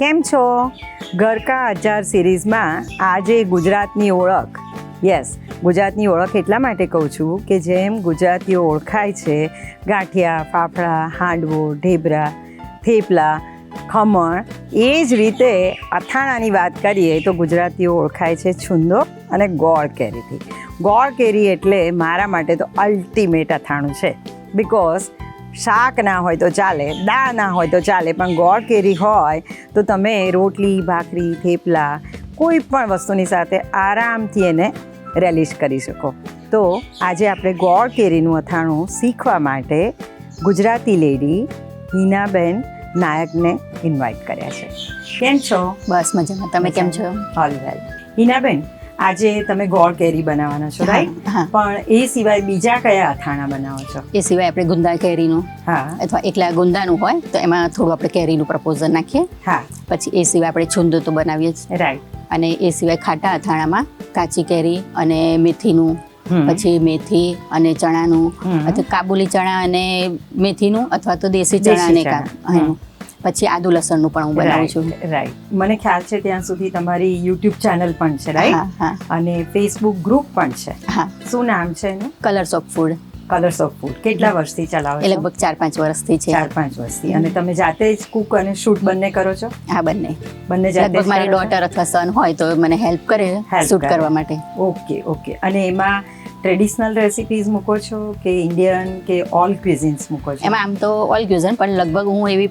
કેમ છો? ગરકા અચાર સિરીઝમાં આજે ગુજરાતની ઓળખ. યસ ગુજરાતની ઓળખ એટલા માટે કહું છું કે જેમ ગુજરાતીઓ ઓળખાય છે, ગાંઠિયા, ફાફડા, હાંડવો, ઢેબરા, થેપલા, ખમણ, એ જ રીતે અથાણાની વાત કરીએ તો ગુજરાતીઓ ઓળખાય છે છુંદો અને ગોળ કેરીથી. ગોળ કેરી એટલે મારા માટે તો અલ્ટિમેટ અથાણું છે. બિકોઝ શાક ના હોય તો ચાલે દાળ ના હોય તો ચાલે પણ ગોળ કેરી હોય તો તમે રોટલી ભાખરી થેપલા કોઈ પણ વસ્તુની સાથે આરામથી એને રેલિશ કરી શકો. તો આજે આપણે ગોળ કેરીનું અથાણું શીખવા માટે ગુજરાતી લેડી હિનાબેન નાયકને ઇન્વાઇટ કર્યા છે. કેમ છો? બસ મજામાં. તમે કેમ છો? ઓલ વેલ હિનાબેન આજે તમે ગોળ કેરી બનાવવાના છો રાઈટ પણ એ સિવાય બીજા કયા અથાણા બનાવો છો? એ સિવાય આપણે ગુંદા કેરીનું હા. અથવા એકલા ગુંદાનું હોય તો એમાં થોડું આપણે કેરીનું પ્રપોઝલ નાખીએ. હા. પછી એ સિવાય આપણે છુંદો તો બનાવીએ જ રાઈટ અને એ સિવાય ખાટા અથાણામાં કાચી કેરી અને મેથીનું પછી મેથી અને ચણાનું અથવા કાબુલી ચણા અને મેથીનું અથવા તો દેશી ચણા. અને. પછી આદુ લસણનું પણ હું બનાવું છું. રાઈટ મને ખ્યાલ છે ત્યાં સુધી તમારી યુટ્યુબ ચેનલ પણ છે રાઈટ અને ફેસબુક ગ્રુપ પણ છે. હા. શું નામ છે એનું? Colours of food colours of food કેટલા વર્ષથી ચલાવો છો? લગભગ ચાર પાંચ વર્ષથી છે. ચાર પાંચ વર્ષથી. અને તમે જાતે જ કુક અને શૂટ બંને કરો છો? હા બંને. બંને જાતે મારી ડોટર અથવા સન હોય તો મને હેલ્પ કરે શૂટ કરવા માટે. ઓકે ઓકે અને એમાં ટ્રેડિશનલ રેસિપીઝ મૂકો છો કે ઇન્ડિયન કે ઓલ ક્વિઝિન્સ મૂકો છો? એમાં આમ તો ઓલ ક્વિઝન પણ લગભગ હું એવી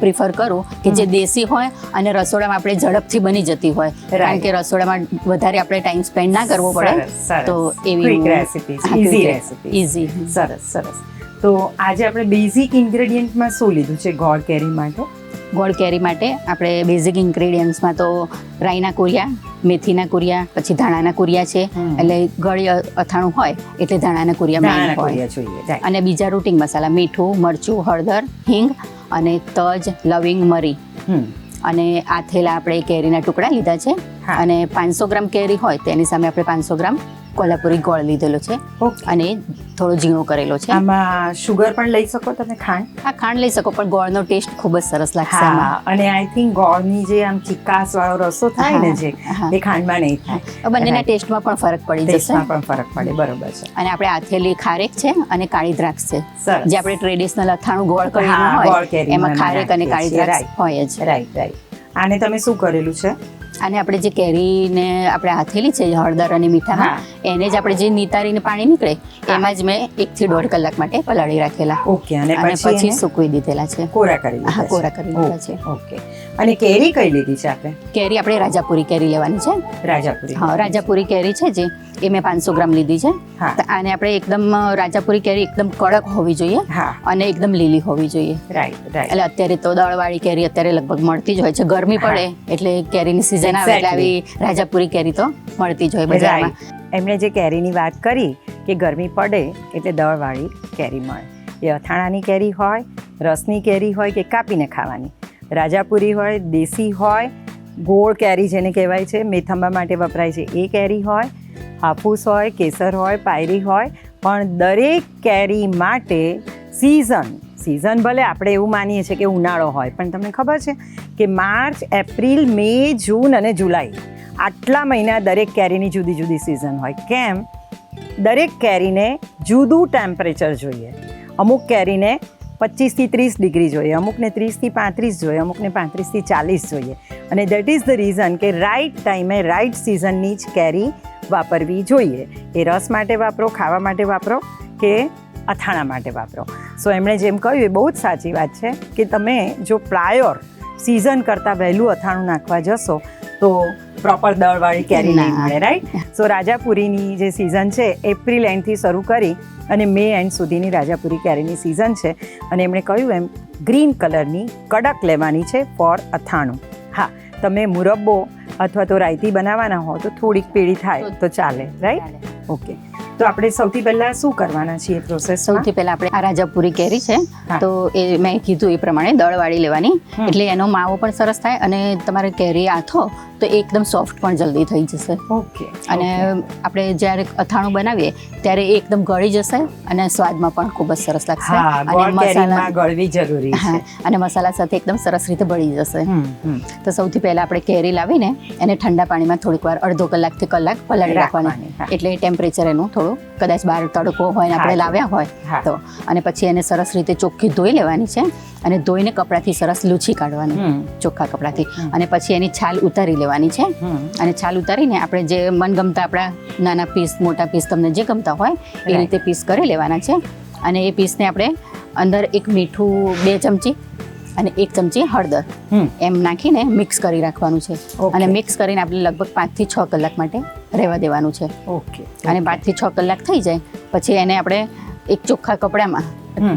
પ્રિફર કરું કે જે દેશી હોય અને રસોડામાં આપણે ઝડપથી બની જતી હોય. કારણ કે રસોડામાં વધારે આપણે ટાઈમ સ્પેન્ડ ના કરવો પડે. તો એવી Quick ઇઝી રેસિપી easy. સરસ સરસ. તો આજે આપણે બેઝિક ઇન્ગ્રેડિયન્ટમાં શું લીધું છે? ગોળ કેરી માટે? ગોળ કેરી માટે આપણે બેઝિક ઇન્ગ્રેડિયન્ટ્સમાં તો રાઈના કુરિયા મેથીના કુરિયા પછી ધાણાના કુરિયા છે. એટલે ગળી અથાણું હોય એટલે ધાણાના કુરિયા હોય. અને બીજા રૂટિંગ મસાલા મીઠું મરચું હળદર હિંગ અને તજ લવિંગ મરી. અને આથેલા આપણે કેરીના ટુકડા લીધા છે. અને પાંચસો ગ્રામ કેરી હોય તેની સામે આપણે પાંચસો ગ્રામ કોલ્હાપુરી ગોળ લીધેલો છે અને થોડો ઝીણો કરેલો છે. આમાં શુગર પણ લઈ શકો તમે ખાંડ? આ ખાંડ લઈ શકો પણ ગોળનો ટેસ્ટ ખૂબ જ સરસ લાગશે હા અને આઈ થિંક ગોળની જે આમ ચિકાસ વાળો રસો થાય ને જે એ ખાંડમાં નહીં થાય. બંનેના ટેસ્ટમાં પણ ફરક પડી જશે. પણ ફરક પડે બરોબર છે. અને આપણે આથેલી ખારેક છે અને કાળી દ્રાક્ષ છે. જે આપણે ટ્રેડિશનલ અથાણું ગોળ હા, કરીને હોય એમાં ખારેક અને કાળી દ્રાક્ષ હોય જ. રાઈટ રાઈટ આને તમે શું કરેલું છે? અને આપણે જે કેરીને આપણે હાથેલી છે હળદર અને મીઠામાં એને જ આપણે જે નિતારીને પાણી નીકળે એમાં જ મેં એક થી દોઢ કલાક માટે પલાળી રાખેલા. ઓકે અને પછી સુકવી દીધેલા છે. કોરા કરી હા, કોરા કરી દીધા છે. ઓકે. અને કેરી કઈ લીધી છે આપણે કેરી આપણે રાજાપુરી કેરી લેવાની છે. રાજાપુરી. હા રાજાપુરી કેરી છે જે એ મેં પાંચસો ગ્રામ લીધી છે. હા. તો આને આપણે એકદમ રાજાપુરી કેરી એકદમ કડક હોવી જોઈએ અને એકદમ લીલી હોવી જોઈએ. Right right. એટલે અત્યારે તો દળવાળી કેરી અત્યારે લગભગ મળતી જ હોય છે. ગરમી પડે એટલે કેરીની સિઝન આવે એટલે આવી રાજાપુરી કેરી તો મળતી જ હોય બજારમાં. એમણે જે કેરીની વાત કરી કે ગરમી પડે એટલે દળવાળી કેરી મળે. એ અથાણાની કેરી હોય રસની કેરી હોય કે કાપીને ખાવાની. રાજાપુરી હોય, દેશી હોય, ગોળ કેરી જેને કહેવાય છે, મેથંબા માટે વપરાય છે. એ કેરી હોય, હાફૂસ હોય, કેસર હોય, પાયરી હોય, પણ દરેક કેરી માટે સિઝન સિઝન ભલે આપણે એવું માનીએ છીએ કે ઉનાળો હોય, પણ તમને ખબર છે કે માર્ચ, એપ્રિલ, મે, જૂન અને જુલાઈ આટલા મહિના દરેક કેરીની જુદી જુદી સિઝન હોય. કેમ? દરેક કેરીને જુદું ટેમ્પરેચર જોઈએ. અમુક કેરીને પચીસથી ત્રીસ ડિગ્રી જોઈએ, અમુકને ત્રીસથી પાંત્રીસ જોઈએ, અમુકને પાંત્રીસથી ચાલીસ જોઈએ. અને દેટ ઇઝ ધ રીઝન કે રાઈટ ટાઈમે રાઈટ સિઝનની જ કેરી વાપરવી જોઈએ. એ રસ માટે વાપરો, ખાવા માટે વાપરો કે અથાણા માટે વાપરો. સો એમણે જેમ કહ્યું, એ બહુ જ સાચી વાત છે કે તમે જો પ્રાયોર સિઝન કરતાં વહેલું અથાણું નાખવા જશો, તો પ્રોપર દળવાળી કેરી નહીં. મળે રાઈટ સો રાજાપુરીની જે સિઝન છે એપ્રિલ એન્ડથી શરૂ કરી અને મે એન્ડ સુધીની રાજાપુરી કેરીની સિઝન છે. અને એમણે કહ્યું એમ ગ્રીન કલરની કડક લેવાની છે ફોર અથાણું. હા તમે મુરબ્બો અથવા તો રાયતી બનાવવાના હો તો થોડીક પીળી થાય તો ચાલે રાઈટ ઓકે તો આપણે સૌથી પહેલા શું કરવાના છીએ પ્રોસેસ સૌથી પહેલા આપણે આ રાજાપુરી કેરી છે તો એ મેં કીધું એ પ્રમાણે દળવાળી લેવાની. એટલે એનો માવો પણ સરસ થાય અને તમારે કેરી આથો તો એ એકદમ સોફ્ટ પણ જલ્દી થઈ જશે. ઓકે અને આપણે જ્યારે અથાણું બનાવીએ ત્યારે એ એકદમ ગળી જશે અને સ્વાદમાં પણ ખૂબ જ સરસ લાગશે. અને મસાલા ગળવી જરૂરી છે. અને મસાલા સાથે એકદમ સરસ રીતે બળી જશે. તો સૌથી પહેલા આપણે કેરી લાવીને એને ઠંડા પાણીમાં થોડીક વાર અડધો કલાકથી કલાક પલાળી રાખવાની. એટલે ટેમ્પરેચર એનું થોડું કદાચ બહાર તડકો હોય ને આપણે લાવ્યા હોય તો. અને પછી એને સરસ રીતે ચોખ્ખી ધોઈ લેવાની છે. અને ધોઈને કપડાથી સરસ લૂછી કાઢવાની ચોખ્ખા કપડાથી. અને પછી એની છાલ ઉતારી લેવાની છે. અને છાલ ઉતારીને આપણે જે મનગમતા આપણા નાના પીસ મોટા પીસ તમને જે ગમતા હોય એ રીતે પીસ કરી લેવાના છે. અને એ પીસને આપણે અંદર એક મીઠું બે ચમચી અને એક ચમચી હળદર એમ નાખીને મિક્સ કરી રાખવાનું છે. અને મિક્સ કરીને આપણે લગભગ પાંચથી છ કલાક માટે રહેવા દેવાનું છે. ઓકે અને પાંચથી છ કલાક થઈ જાય પછી એને આપણે એક ચોખ્ખા કપડામાં.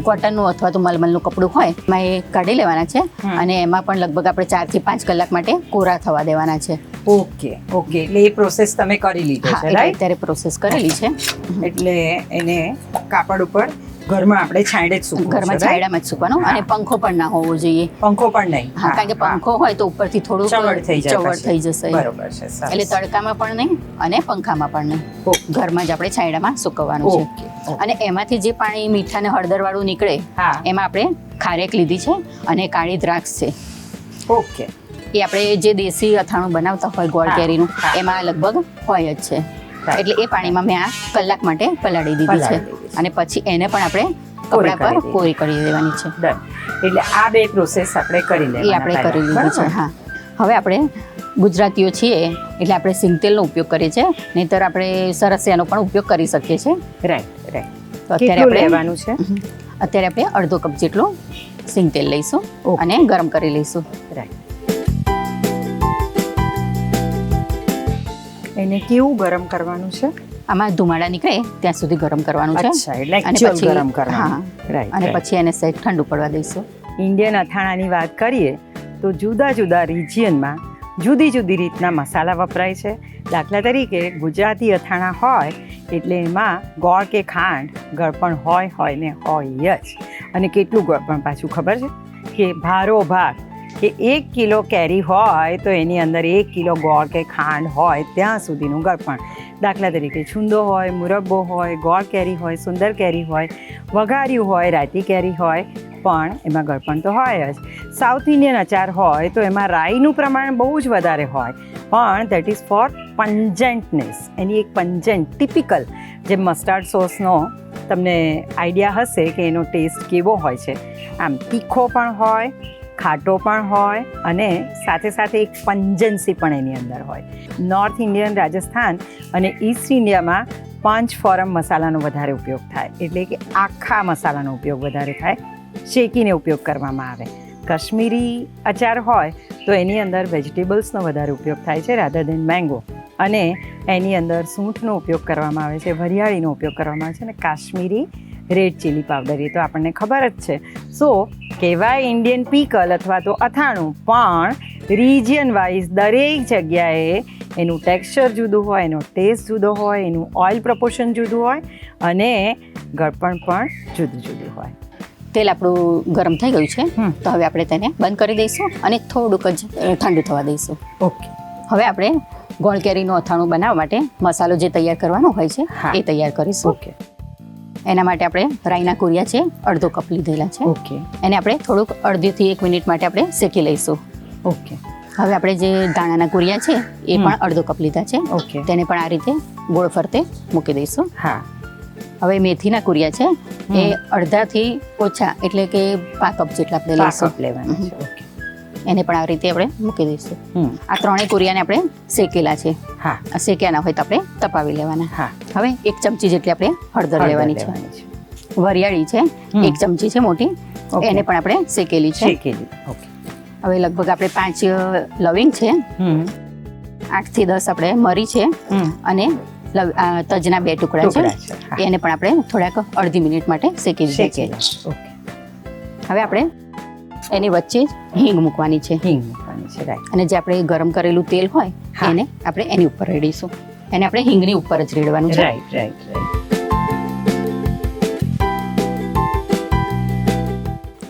કોટનનું અથવા તો મલમલનું કપડું હોય એમાં એ કાઢી લેવાના છે. અને એમાં પણ લગભગ આપણે ચારથી પાંચ કલાક માટે કોરા થવા દેવાના છે. Okay okay. એટલે એ પ્રોસેસ તમે કરી લીધો છે રાઈટ અત્યારે પ્રોસેસ કરેલી છે. એટલે એને કાપડ ઉપર ઘરમાં આપણે છાંયડે જ સૂકવું ઘરમાં છાંયડામાં જ સૂકવાનું અને પંખો પણ ના હોવો જોઈએ. પંખો પણ નહીં. હા કારણ કે પંખો હોય તો ઉપરથી થોડું ચવડ થઈ જાય ચવડ થઈ જશે. બરોબર છે એટલે તડકામાં પણ નહીં અને પંખામાં પણ નહીં. ઘરમાં જ આપણે છાયડામાં સુકવવાનું છે. અને એમાંથી જે પાણી મીઠા ને હળદર વાળું નીકળે એમાં આપણે ખારેક લીધી છે અને કાળી દ્રાક્ષ છે. ઓકે. એ આપણે જે દેશી અથાણું બનાવતા હોય ગોળ કેરીનું એમાં લગભગ હોય જ છે. એટલે એ પાણીમાં મેં આ કલાક માટે પલાળી દીધી છે. અને પછી એને પણ આપણે કપડા પર કરી કોરી દેવાની છે. એટલે આ બે પ્રોસેસ આપણે કરી લેવાની આપણે કરી લીધી છે હા. હવે આપણે ગુજરાતીઓ છીએ એટલે આપણે સિંગતેલનો ઉપયોગ કરીએ છીએ નહીંતર આપણે સરસિયાનો પણ ઉપયોગ કરી શકીએ છીએ. રાઈટ રાઈટ તો અત્યારે આપણે લેવાનું છે? અત્યારે આપણે અડધો કપ જેટલું સિંગતેલ લઈશું અને ગરમ કરી લઈશું. રાઈટ એને કેવું ગરમ કરવાનું છે? આમાં ધુમાડા નીકળે ત્યાં સુધી ગરમ કરવાનું છે. અચ્છા એટલે અને પછી- ગરમ કરવાનું. રાઈટ અને પછી એને સહેજ ઠંડુ પડવા દઈશું. ઇન્ડિયન અથાણાની વાત કરીએ તો જુદા જુદા રિજિયનમાં જુદી જુદી રીતના મસાલા વપરાય છે. દાખલા તરીકે ગુજરાતી અથાણા હોય એટલે એમાં ગોળ કે ખાંડ ગળપણ હોય હોય ને હોય જ. અને કેટલું ગળપણ પાછું ખબર છે? કે ભારો ભાર કે એક કિલો કેરી હોય તો એની અંદર એક કિલો ગોળ કે ખાંડ હોય ત્યાં સુધીનું ગળપણ. દાખલા તરીકે છુંદો હોય, મુરબ્બો હોય, ગોળ કેરી હોય, સુંદર કેરી હોય, વઘાર્યું હોય રાતી કેરી હોય, પણ એમાં ગળપણ તો હોય જ. સાઉથ ઇન્ડિયન અચાર હોય તો એમાં રાઈનું પ્રમાણ બહુ જ વધારે હોય. પણ દેટ ઇઝ ફોર પંજન્ટનેસ એની એક પંજન્ટ ટિપિકલ જે મસ્ટાર્ડ સોસનો તમને આઈડિયા હશે કે એનો ટેસ્ટ કેવો હોય છે. આમ તીખો પણ હોય ખાટો પણ હોય અને સાથે સાથે એક પંજન્સી પણ એની અંદર હોય. નોર્થ ઇન્ડિયન રાજસ્થાન અને ઈસ્ટ ઇન્ડિયામાં પાંચ ફોરમ મસાલાનો વધારે ઉપયોગ થાય. એટલે કે આખા મસાલાનો ઉપયોગ વધારે થાય. શેકીને ઉપયોગ કરવામાં આવે. કાશ્મીરી અચાર હોય તો એની અંદર વેજીટેબલ્સનો વધારે ઉપયોગ થાય છે રાધર દેન મેંગો અને એની અંદર સૂંઠનો ઉપયોગ કરવામાં આવે છે, વરિયાળીનો ઉપયોગ કરવામાં આવે છે અને કાશ્મીરી રેડ ચીલી પાવડર એ તો આપણને ખબર જ છે. સો કહેવાય ઇન્ડિયન પીકલ અથવા તો અથાણું પણ રિજિયન વાઇઝ દરેક જગ્યાએ એનું ટેક્સચર જુદું હોય એનો ટેસ્ટ જુદો હોય એનું ઓઇલ પ્રપોર્શન જુદું હોય અને ગળપણ પણ જુદું જુદું હોય. તેલ આપણું ગરમ થઈ ગયું છે. તો હવે આપણે તેને બંધ કરી દઈશું અને થોડુંક જ ઠંડુ થવા દઈશું. ઓકે. હવે આપણે ગોળ કેરીનું અથાણું બનાવવા માટે મસાલો જે તૈયાર કરવાનો હોય છે એ તૈયાર કરીશું. ઓકે. એના માટે આપણે રાઈના કુરિયા છે અડધો કપ લીધેલા છે. ઓકે. એને આપણે થોડુંક અડધીથી એક મિનિટ માટે આપણે શેકી લઈશું. ઓકે. હવે આપણે જે દાણાના કુરિયા છે એ પણ અડધો કપ લીધા છે. ઓકે. તેને પણ આ રીતે ગોળ ફરતે મૂકી દઈશું. હા. હવે મેથીના કુરિયા છે એ અડધાથી ઓછા એટલે કે પાંચ કપ જેટલા આપણે લઈશું. લેવાનું છે. એને પણ આ રીતે આપણે મૂકી દઈશું. આ ત્રણેય કુરિયાને આપણે શેકેલા છે. હા. શેક્યા ના હોય તો આપણે તપાવી લેવાના. હા. હવે એક ચમચી જેટલી આપણે હળદર લેવાની છે. વરિયાળી છે. એક ચમચી છે મોટી. ઓકે. એને પણ આપણે શેકેલી છે. શેકેલી. ઓકે. હવે લગભગ આપણે પાંચ લવિંગ છે. હમ. આઠથી દસ આપણે મરી છે. અને તજના બે ટુકડા છે. એને પણ આપણે થોડાક અડધી મિનિટ માટે શેકી ઓકે. હવે આપણે એની વચ્ચે હિંગ મૂકવાની છે. હિંગ મૂકવાની છે રાઈટ અને જે આપણે ગરમ કરેલું તેલ હોય એને આપણે એની ઉપર રેડીશું. એને આપણે હિંગની ઉપર જ રેડવાનું છે. રાઈટ રાઈટ રાઈટ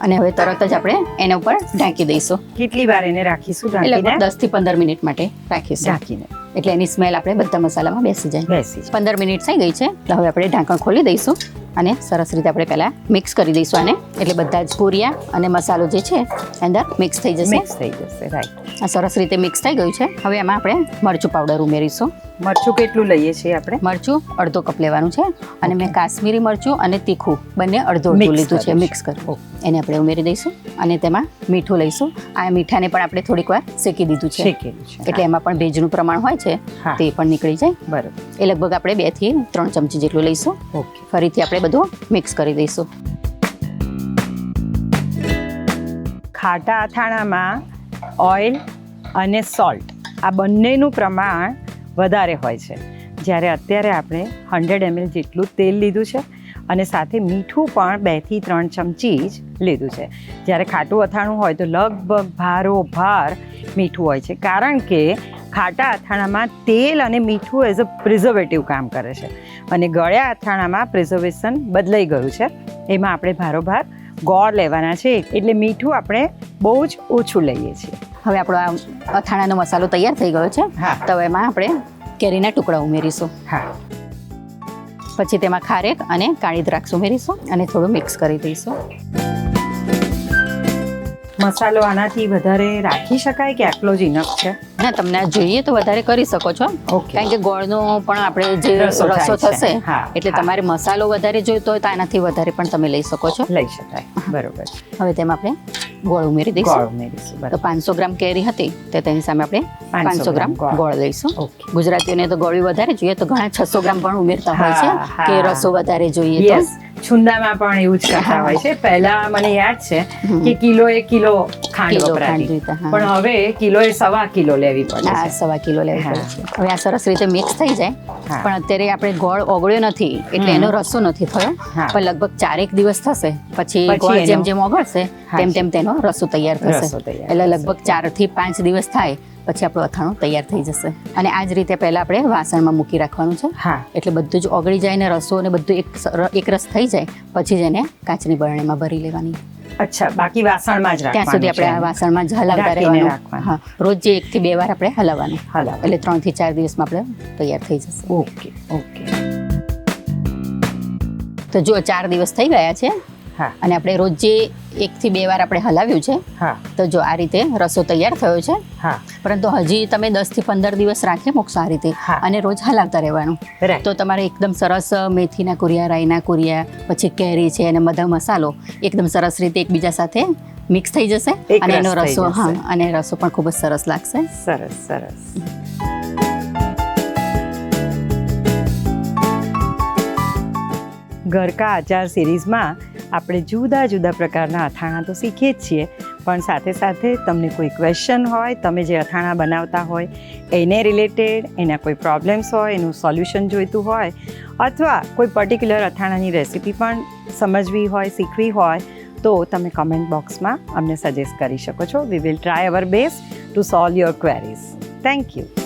અને હવે તરત જ આપણે એના ઉપર ઢાંકી દઈશું. કેટલી વાર એને રાખીશું એટલે દસથી પંદર મિનિટ માટે રાખીશું. ઢાંકીને. એટલે એની સ્મેલ આપણે બધા મસાલામાં બેસી જાય. બેસી પંદર મિનિટ થઈ ગઈ છે. તો હવે આપણે ઢાંકણ ખોલી દઈશું. અને સરસ રીતે આપણે પહેલા મિક્સ કરી દઈશું આને. એટલે બધા જ પૂરિયા અને મસાલો જે છે અંદર મિક્સ થઈ જશે. મિક્સ થઈ જશે રાઈટ આ સરસ રીતે મિક્સ થઈ ગયું છે. હવે એમાં આપણે મરચું પાવડર ઉમેરીશું. મરચું કેટલું લઈએ છીએ આપણે? મરચું અડધો કપ લેવાનું છે. અને મેં કાશ્મીરી મરચું અને તીખું બંને અડધો લીધું છે. મિક્સ કરી. એને આપણે ઉમેરી દઈશું અને તેમાં મીઠું લઈશું. આ મીઠાને પણ આપણે થોડીક વાર શેકી દીધું છે. એટલે એમાં પણ ભેજનું પ્રમાણ હોય છે તે પણ નીકળી જાય. બરાબર. એ લગભગ આપણે બેથી ત્રણ ચમચી જેટલું લઈશું. ઓકે. ફરીથી આપણે બધું મિક્સ કરી દઈશું. ખાટા અથાણામાં ઓઇલ અને સોલ્ટ આ બંનેનું પ્રમાણ વધારે હોય છે. જ્યારે અત્યારે આપણે હંડ્રેડ એમએલ જેટલું તેલ લીધું છે અને સાથે મીઠું પણ બેથી ત્રણ ચમચી જ લીધું છે. જ્યારે ખાટું અથાણું હોય તો લગભગ ભારો ભાર મીઠું હોય છે. કારણ કે ખાટા અથાણામાં તેલ અને મીઠું એઝ અ પ્રિઝર્વેટિવ કામ કરે છે. અને ગળ્યા અથાણામાં પ્રિઝર્વેશન બદલાઈ ગયું છે. એમાં આપણે ભારોભાર ગોળ લેવાના છે. એટલે મીઠું આપણે બહુ જ ઓછું લઈએ છીએ. હવે આપણો આ અથાણાનો મસાલો તૈયાર થઈ ગયો છે. હા. તો એમાં આપણે કેરીના ટુકડા ઉમેરીશું. હા. પછી તેમાં ખારેક અને કાળી દ્રાક્ષ ઉમેરીશું અને થોડું મિક્સ કરી દઈશું. મસાલો આનાથી વધારે રાખી શકાય કે આટલો જ ઇનફ છે? ના તમને આ જોઈએ તો વધારે કરી શકો છો. ઓકે. કારણ કે ગોળનો પણ આપણે જે રસો થશે એટલે તમારે મસાલો વધારે જોઈતો હોય તો આનાથી વધારે પણ તમે લઈ શકો છો. લઈ શકાય. બરોબર. હવે તેમાં આપણે ગોળ ઉમેરી દઈશું. ગોળ ઉમેરીશું તો પાંચસો ગ્રામ કેરી હતી તો તેની સામે આપણે પાંચસો ગ્રામ ગોળ. દઈશું લઈશું. ગુજરાતીઓને તો ગોળી વધારે જોઈએ તો ઘણા છસો ગ્રામ પણ ઉમેરતા હોય છે. કે રસો વધારે જોઈએ છુંદામાં પણ એવું જ કરતા હોય છે. પહેલા મને યાદ છે કે કિલો એ કિલો ખાંડ વપરાતી. પણ હવે કિલો એ સવા કિલો લેવી પડે હા સવા કિલો લેવી પડે હવે આ સરસ રીતે મિક્સ થઈ જાય પણ અત્યારે આપણે ગોળ ઓગળ્યો નથી એટલે એનો રસો નથી થયો પણ લગભગ ચારેક દિવસ થશે. પછી પછી ગોળ જેમ જેમ ઓગળશે તેમ તેમ તેનો રસો તૈયાર થશે. એટલે લગભગ ચારથી પાંચ દિવસ થાય પછી આપણું અથાણું તૈયાર થઈ જશે. અને આ જ રીતે પહેલા આપણે વાસણમાં મૂકી રાખવાનું છે. હા. એટલે બધું જ ઓગળી જાય ને રસો ને બધું એક એક રસ થઈ જાય પછી જ એને કાચની બરણીમાં ભરી લેવાની. અચ્છા બાકી વાસણમાં જ ત્યાં સુધી આપણે આ વાસણમાં જ હલાવતા રહેવાનું. હા રોજ જે એક થી બે વાર આપણે હલાવવાનું. હલાવ એટલે ત્રણથી ચાર દિવસમાં આપણે તૈયાર થઈ જશે. Okay okay. તો જો ચાર દિવસ થઈ ગયા છે અને આપણે રોજ જે એક થી બે વાર આપણે હલાવ્યું છે. હા. તો જો આ રીતે રસો તૈયાર થયો છે. હા. પરંતુ હજી તમે દસથી પંદર દિવસ રાખી મૂકશો આ રીતે. અને રોજ હલાવતા રહેવાનું. તો તમારે એકદમ સરસ મેથીના કુરિયા રાઈના કુરિયા પછી કેરી છે અને બધા મસાલો એકદમ સરસ રીતે એકબીજા સાથે મિક્સ થઈ જશે. અને એનો રસો હા અને રસો પણ ખૂબ જ સરસ લાગશે. સરસ સરસ. ઘરકા આચાર સિરીઝમાં આપણે જુદા જુદા પ્રકારના અથાણાં તો શીખીએ જ છીએ, પણ સાથે સાથે તમને કોઈ ક્વેશ્ચન હોય, તમે જે અથાણાં બનાવતા હોય, એને રિલેટેડ એના કોઈ પ્રોબ્લેમ્સ હોય, એનું સોલ્યુશન જોઈતું હોય, અથવા કોઈ પર્ટિક્યુલર અથાણાની રેસિપી પણ સમજવી હોય, શીખવી હોય, તો તમે કમેન્ટ બોક્સમાં અમને સજેસ્ટ કરી શકો છો. We will try our best to solve your queries thank you